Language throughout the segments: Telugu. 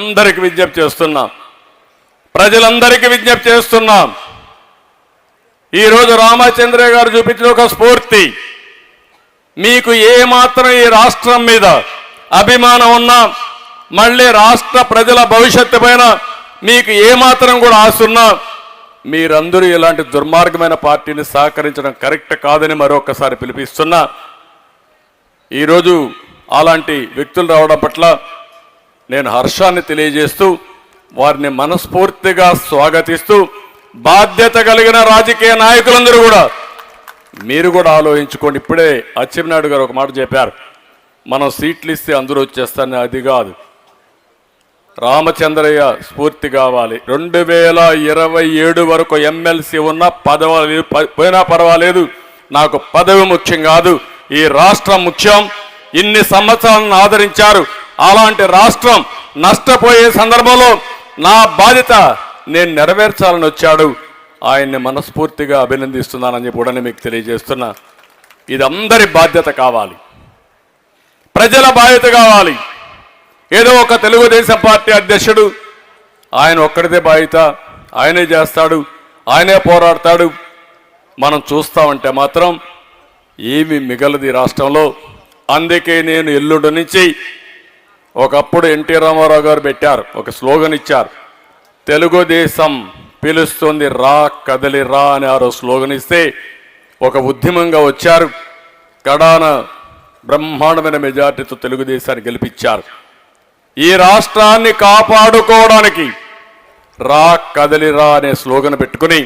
అందరికి విజ్ఞప్తి చేస్తున్నాం. ప్రజలందరికీ విజ్ఞప్తి చేస్తున్నాం. ఈరోజు రామచంద్రయ్య గారు చూపించిన ఒక స్ఫూర్తి. మీకు ఏమాత్రం ఈ రాష్ట్రం మీద అభిమానం ఉన్నా మళ్ళీ రాష్ట్ర ప్రజల భవిష్యత్తు పైన మీకు ఏమాత్రం కూడా ఆశ ఉన్నా మీరందరూ ఇలాంటి దుర్మార్గమైన పార్టీని సహకరించడం కరెక్ట్ కాదని మరొకసారి పిలిపిస్తున్నా. ఈరోజు అలాంటి వ్యక్తులు రావడం పట్ల నేను హర్షాన్ని తెలియజేస్తూ వారిని మనస్ఫూర్తిగా స్వాగతిస్తూ బాధ్యత కలిగిన రాజకీయ నాయకులందరూ కూడా మీరు కూడా ఆలోచించుకోండి. ఇప్పుడే అచ్చెన్నాయుడు గారు ఒక మాట చెప్పారు. మనం సీట్లు ఇస్తే అందరూ వచ్చేస్తారని అది కాదు. రామచంద్రయ్య స్ఫూర్తి కావాలి. రెండు వేల ఇరవై ఏడు వరకు ఎమ్మెల్సీ ఉన్న పదవి పోయినా పర్వాలేదు. నాకు పదవి ముఖ్యం కాదు. ఈ రాష్ట్రం ముఖ్యం. ఇన్ని సంవత్సరాలను ఆదరించారు. అలాంటి రాష్ట్రం నష్టపోయే సందర్భంలో నా బాధ్యత నేను నెరవేర్చాలని వచ్చాడు. ఆయన్ని మనస్ఫూర్తిగా అభినందిస్తున్నానని చెప్పి కూడా నేను మీకు తెలియజేస్తున్నా. ఇది అందరి బాధ్యత కావాలి. ప్రజల బాధ్యత కావాలి. ఏదో ఒక తెలుగుదేశం పార్టీ అధ్యక్షుడు ఆయన ఒక్కడిదే బాధ్యత. ఆయనే చేస్తాడు ఆయనే పోరాడతాడు. మనం చూస్తామంటే మాత్రం ఏమి మిగలది రాష్ట్రంలో. అందుకే నేను ఎల్లుండి నుంచి ఒకప్పుడు ఎన్టీ రామారావు గారు పెట్టారు ఒక స్లోగన్ ఇచ్చారు. తెలుగుదేశం పిలుస్తుంది రా కదలి రా అని ఆరో స్లోగన్ ఇస్తే ఒక ఉద్యమంగా వచ్చారు. కడాన బ్రహ్మాండమైన మెజార్టీతో తెలుగుదేశాన్ని గెలిపించారు. ఈ రాష్ట్రాన్ని కాపాడుకోవడానికి రా కదలిరా అనే స్లోగన్ పెట్టుకుని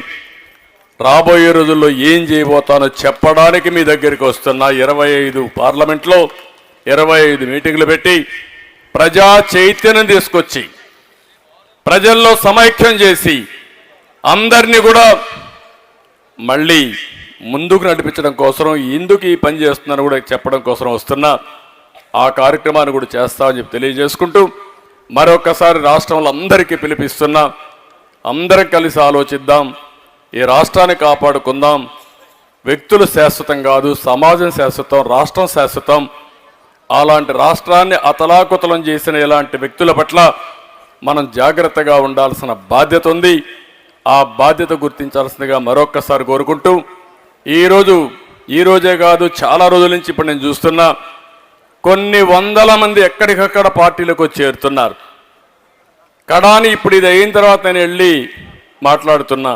రాబోయే రోజుల్లో ఏం చేయబోతానో చెప్పడానికి మీ దగ్గరికి వస్తున్న ఇరవై ఐదు పార్లమెంట్లో ఇరవై ఐదు మీటింగ్లు పెట్టి ప్రజా చైతన్యం తీసుకొచ్చి ప్రజల్లో సమైక్యం చేసి అందరినీ కూడా మళ్ళీ ముందుకు నడిపించడం కోసం ఎందుకు ఈ పని చేస్తున్నారని కూడా చెప్పడం కోసం వస్తున్నా ఆ కార్యక్రమాన్ని కూడా చేస్తామని చెప్పి తెలియజేసుకుంటూ మరొకసారి రాష్ట్రంలో అందరికీ పిలిపిస్తున్నా అందరం కలిసి ఆలోచిద్దాం ఈ రాష్ట్రాన్ని కాపాడుకుందాం వ్యక్తులు శాశ్వతం కాదు సమాజం శాశ్వతం రాష్ట్రం శాశ్వతం అలాంటి రాష్ట్రాన్ని అతలాకుతలం చేసిన ఇలాంటి వ్యక్తుల పట్ల మనం జాగ్రత్తగా ఉండాల్సిన బాధ్యత ఉంది. ఆ బాధ్యత గుర్తించాల్సిందిగా మరొక్కసారి కోరుకుంటూ ఈరోజు ఈ రోజే కాదు చాలా రోజుల నుంచి ఇప్పుడు నేను చూస్తున్నా కొన్ని వందల మంది ఎక్కడికక్కడ పార్టీలకు చేరుతున్నారు. కడాని ఇప్పుడు ఇది అయిన తర్వాత నేను వెళ్ళి మాట్లాడుతున్నా.